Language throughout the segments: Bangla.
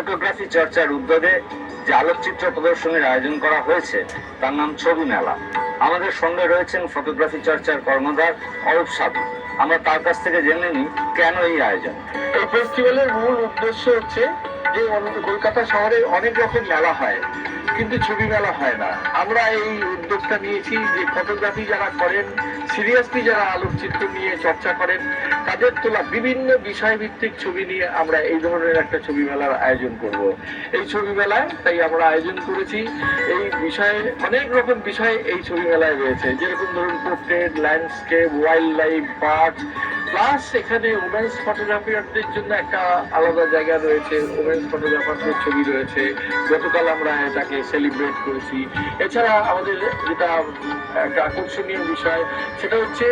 ফটোগ্রাফি চর্চার উদ্যোগে যে আলোকচিত্র প্রদর্শনীর আয়োজন করা হয়েছে, তার নাম ছবি মেলা। আমাদের সঙ্গে রয়েছেন ফটোগ্রাফি চর্চার কর্মধার অরূপ সাধু। আমরা তার কাছ থেকে জেনে নিই কেন এই আয়োজন। এই ফেস্টিভ্যালের মূল উদ্দেশ্য হচ্ছে যে কলকাতা শহরে অনেক রকম মেলা হয়। কিন্তু ছবি মেলা হয় না। আমরা এই উদ্যোগটা নিয়েছি যে ফটোগ্রাফি যারা করেন, সিরিয়াসলি যারা আলোকচিত্র নিয়ে চর্চা করেন, তাদের তোলা বিভিন্ন বিষয়ভিত্তিক ছবি নিয়ে আমরা এই ধরনের একটা ছবি মেলার আয়োজন করব। এই ছবি মেলায় তাই আমরা আয়োজন করেছি। এই বিষয়ে, অনেক রকম বিষয় এই ছবি মেলায় রয়েছে। যেরকম ধরুন portrait landscape wildlife bird plus এখানে ওমেন্স ফটোগ্রাফারদের জন্য একটা আলাদা জায়গা রয়েছে। ওমেন্স ফটোগ্রাফারদের ছবি রয়েছে। গতকাল আমরা এটাকে সেলিব্রেট করেছি। এছাড়া আমাদের যেটা, একটা আকর্ষণীয় বিষয়, সেটা হচ্ছে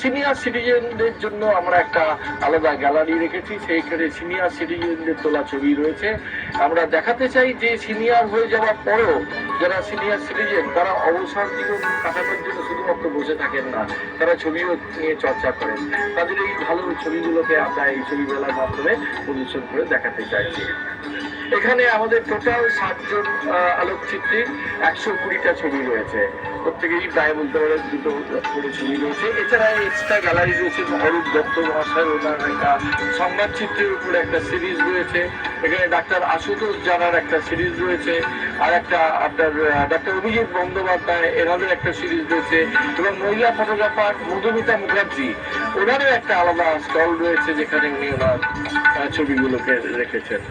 সিনিয়র সিটিজেনদের জন্য আমরা একটা আলাদা গ্যালারি রেখেছি। সেইখানে সিনিয়র সিটিজেনদের তোলা ছবি রয়েছে। আমরা দেখাতে চাই যে সিনিয়র হয়ে যাওয়ার পরেও যারা সিনিয়র সিটিজেন, তারা অবসর জীবন কাটানোর জন্য শুধুমাত্র বসে থাকেন না, তারা ছবিও নিয়ে চর্চা করেন। তাদের এই ভালো ছবিগুলোকে আমরা এই ছবি মেলার মাধ্যমে প্রদর্শন করে দেখাতে চাইছি। এখানে আমাদের টোটাল সাতজন আলোকচিত্রীর একশো কুড়িটা ছবি রয়েছে। প্রত্যেকেরই প্রায় বলতে পারে দুটো করে ছবি রয়েছে এছাড়া এক্সট্রা গ্যালারি রয়েছে অরূপ দত্ত মহাশয়, ওনার একটা সংবাদ চিত্রের উপরে একটা সিরিজ রয়েছে। এখানে ডাক্তার আশুতোষ জানার একটা সিরিজ রয়েছে আর একটা আপনার ডাক্তার অভিজিৎ বন্দ্যোপাধ্যায় এনাদের একটা সিরিজ রয়েছে। এবং মহিলা ফটোগ্রাফার মধুমিতা মুখার্জি, ওনারও একটা আলাদা স্টল রয়েছে যেখানে উনি ওনার ছবিগুলোকে রেখেছেন।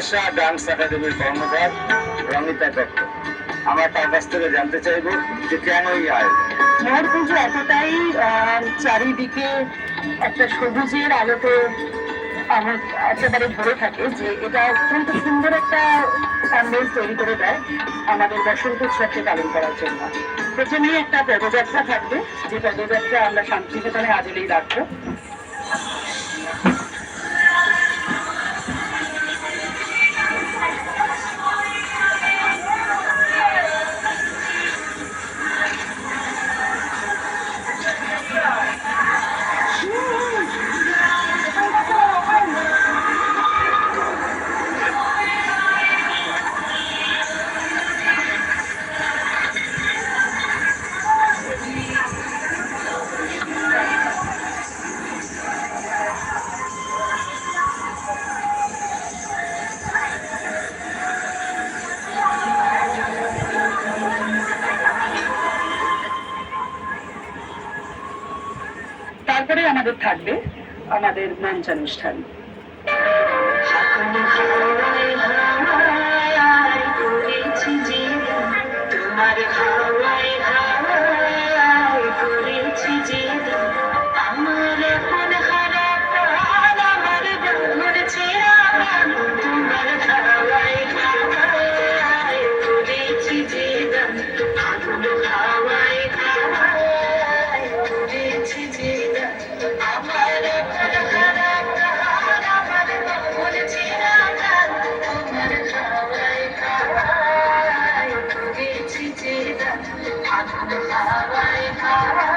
রেনেসা ডান্স একাডেমির কর্মকার রমিতা দত্ত। আমরা তার কাছ থেকে জানতে চাইব যে কেন এই আয়োজন মোর পুজো এতটাই চারিদিকে একটা সবুজের আলোতে আমার একেবারে ভরে থাকে যে এটা অত্যন্ত সুন্দর একটা প্যান্ডেল তৈরি করে দেয় আমাদের বসন্ত উৎসবকে পালন করার জন্য। প্রথমেই একটা পদযাত্রা থাকবে। যে পদযাত্রা আমরা শান্তিনিকেতনে আজলেই রাখব তারপরে আমাদের থাকবে আমাদের মঞ্চানুষ্ঠান I